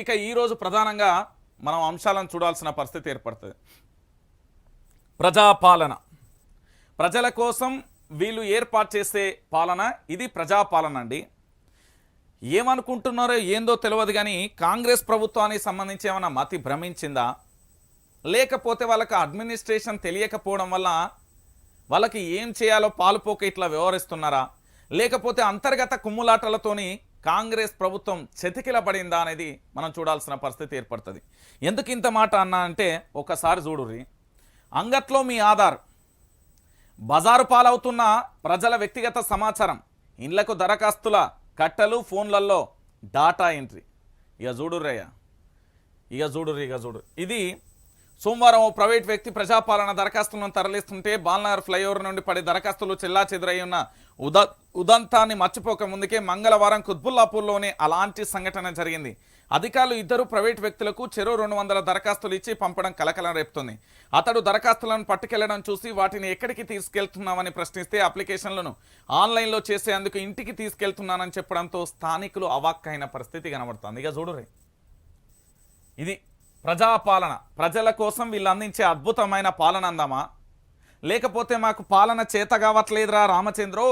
ఇక ఈరోజు ప్రధానంగా మనం అంశాలను చూడాల్సిన పరిస్థితి ఏర్పడుతుంది. ప్రజాపాలన. ప్రజల కోసం వీళ్ళు ఏర్పాటు చేసే పాలన ఇది ప్రజాపాలన అండి. ఏమనుకుంటున్నారో ఏందో తెలియదు కానీ కాంగ్రెస్ ప్రభుత్వానికి సంబంధించి ఏమైనా మతి భ్రమించిందా? లేకపోతే వాళ్ళకి అడ్మినిస్ట్రేషన్ తెలియకపోవడం వల్ల వాళ్ళకి ఏం చేయాలో పాలుపోక ఇట్లా వ్యవహరిస్తున్నారా? లేకపోతే అంతర్గత కుమ్ములాటలతోని కాంగ్రెస్ ప్రభుత్వం చెతికిల పడిందా అనేది మనం చూడాల్సిన పరిస్థితి ఏర్పడుతుంది. ఎందుకు ఇంత మాట అన్నా అంటే ఒకసారి చూడుర్రి. అంగట్లో మీ ఆధార్ బజారు పాలవుతున్న ప్రజల వ్యక్తిగత సమాచారం ఇండ్లకు దరఖాస్తుల కట్టలు ఫోన్లలో డాటా ఎంట్రీ. ఇక చూడుర్రయ్య ఇక చూడుర్రి ఇక చూడు ఇది సోమవారం ఓ ప్రైవేట్ వ్యక్తి ప్రజాపాలన దరఖాస్తులను తరలిస్తుంటే బాల్నగర్ ఫ్లైఓవర్ నుండి పడే దరఖాస్తులు చెల్లా చెదురై ఉన్న ఉద ఉదంతాన్ని మర్చిపోక ముందుకే మంగళవారం కుత్బుల్లాపూర్లోనే అలాంటి సంఘటన జరిగింది. అధికారులు ఇద్దరు ప్రైవేట్ వ్యక్తులకు చెరో రెండు వందల దరఖాస్తులు ఇచ్చి పంపడం కలకలం రేపుతుంది. అతడు దరఖాస్తులను పట్టుకెళ్ళడం చూసి వాటిని ఎక్కడికి తీసుకెళ్తున్నామని ప్రశ్నిస్తే అప్లికేషన్లను ఆన్లైన్లో చేసేందుకు ఇంటికి తీసుకెళ్తున్నానని చెప్పడంతో స్థానికులు అవాక్కైన పరిస్థితి కనబడుతుంది. ఇక చూడురే ఇది ప్రజాపాలన. ప్రజల కోసం వీళ్ళు అందించే అద్భుతమైన పాలన అందామా? లేకపోతే మాకు పాలన చేత కావట్లేదురా రామచంద్రో?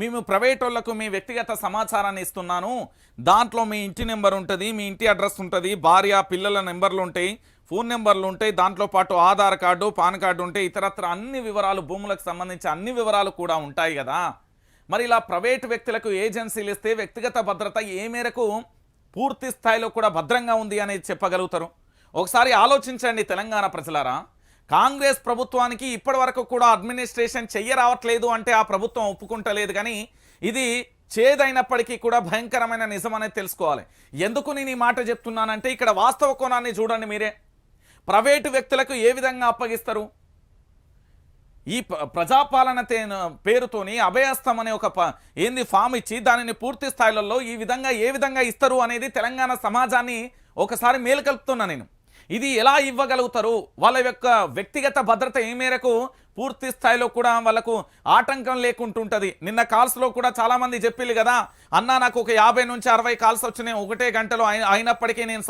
మేము ప్రైవేట్ వాళ్ళకు మీ వ్యక్తిగత సమాచారాన్ని ఇస్తున్నాను. దాంట్లో మీ ఇంటి నెంబర్ ఉంటుంది మీ ఇంటి అడ్రస్ ఉంటుంది భార్య పిల్లల నెంబర్లు ఉంటాయి ఫోన్ నెంబర్లు ఉంటాయి దాంట్లో పాటు ఆధార్ కార్డు పాన్ కార్డు ఉంటాయి ఇతరత్ర అన్ని వివరాలు భూములకు సంబంధించి అన్ని వివరాలు కూడా ఉంటాయి కదా. మరి ఇలా ప్రైవేట్ వ్యక్తులకు ఏజెన్సీలు ఇస్తే వ్యక్తిగత భద్రత ఏ మేరకు పూర్తి స్థాయిలో కూడా భద్రంగా ఉంది అనేది చెప్పగలుగుతారు. ఒకసారి ఆలోచించండి తెలంగాణ ప్రజలారా. కాంగ్రెస్ ప్రభుత్వానికి ఇప్పటి వరకు కూడా అడ్మినిస్ట్రేషన్ చెయ్యరావట్లేదు అంటే ఆ ప్రభుత్వం ఒప్పుకుంటలేదు కానీ ఇది చేదైనప్పటికీ కూడా భయంకరమైన నిజం అనేది తెలుసుకోవాలి. ఎందుకు నేను ఈ మాట చెప్తున్నానంటే ఇక్కడ వాస్తవ కోణాన్ని చూడండి మీరే. ప్రైవేటు వ్యక్తులకు ఏ విధంగా అప్పగిస్తారు? ఈ ప్రజాపాలన పేరుతోని అభయస్థం అనే ఒక ఏంది ఫామ్ ఇచ్చి దానిని పూర్తి స్థాయిలలో ఈ విధంగా ఏ విధంగా ఇస్తారు అనేది తెలంగాణ సమాజాన్ని ఒకసారి మేలుకలుపుతున్నా నేను. ఇది ఎలా ఇవ్వగలుగుతారు? వాళ్ళ యొక్క వ్యక్తిగత భద్రత ఏ మేరకు పూర్తి స్థాయిలో కూడా వాళ్ళకు ఆటంకం లేకుంటుంటుంది. నిన్న కాల్స్లో కూడా చాలామంది చెప్పిల్లు కదా అన్న నాకు ఒక యాభై నుంచి అరవై కాల్స్ వచ్చినాయి. ఒకటే గంటలో అయినప్పటికీ నేను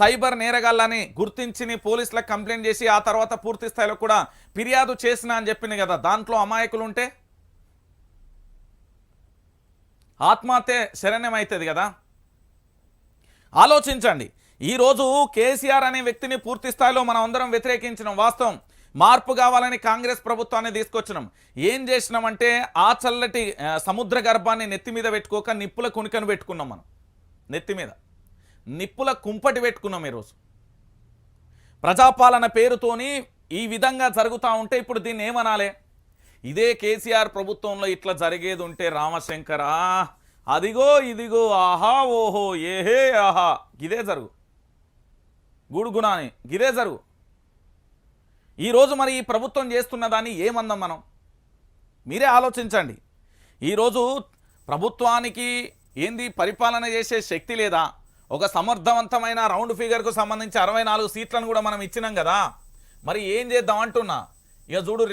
సైబర్ నేరగాళ్ళని గుర్తించి పోలీసులకు కంప్లైంట్ చేసి ఆ తర్వాత పూర్తి స్థాయిలో కూడా ఫిర్యాదు చేసిన అని చెప్పింది కదా. దాంట్లో అమాయకులు ఉంటే ఆత్మహత్య శరణ్యం అవుతుంది కదా? ఆలోచించండి. ఈరోజు కేసీఆర్ అనే వ్యక్తిని పూర్తి స్థాయిలో మనం అందరం వ్యతిరేకించినాం వాస్తవం. మార్పు కావాలని కాంగ్రెస్ ప్రభుత్వాన్ని తీసుకొచ్చినాం. ఏం చేసినామంటే ఆ చల్లటి సముద్ర గర్భాన్ని నెత్తి మీద పెట్టుకోక నిప్పుల కునికను పెట్టుకున్నాం మనం. నెత్తి మీద. నిప్పుల కుంపటి పెట్టుకున్నాం ఈరోజు. ప్రజాపాలన పేరుతోని ఈ విధంగా జరుగుతూ ఉంటే ఇప్పుడు దీన్ని ఏమనాలే? ఇదే కేసీఆర్ ప్రభుత్వంలో ఇట్లా జరిగేది ఉంటే రామశంకరా అదిగో ఇదిగో ఆహా ఓహో ఏహే ఆహా. ఇదే జరుగు. గుడుగుణాని గిదే జరుగు ఈరోజు మరి ఈ ప్రభుత్వం చేస్తున్న దాన్ని ఏమందాం మనం? మీరే ఆలోచించండి. ఈరోజు ప్రభుత్వానికి ఏంది పరిపాలన చేసే శక్తి లేదా? ఒక సమర్థవంతమైన రౌండ్ ఫిగర్కు సంబంధించి అరవై నాలుగు సీట్లను కూడా మనం ఇచ్చినాం కదా. మరి ఏం చేద్దాం అంటున్నా? ఇక చూడు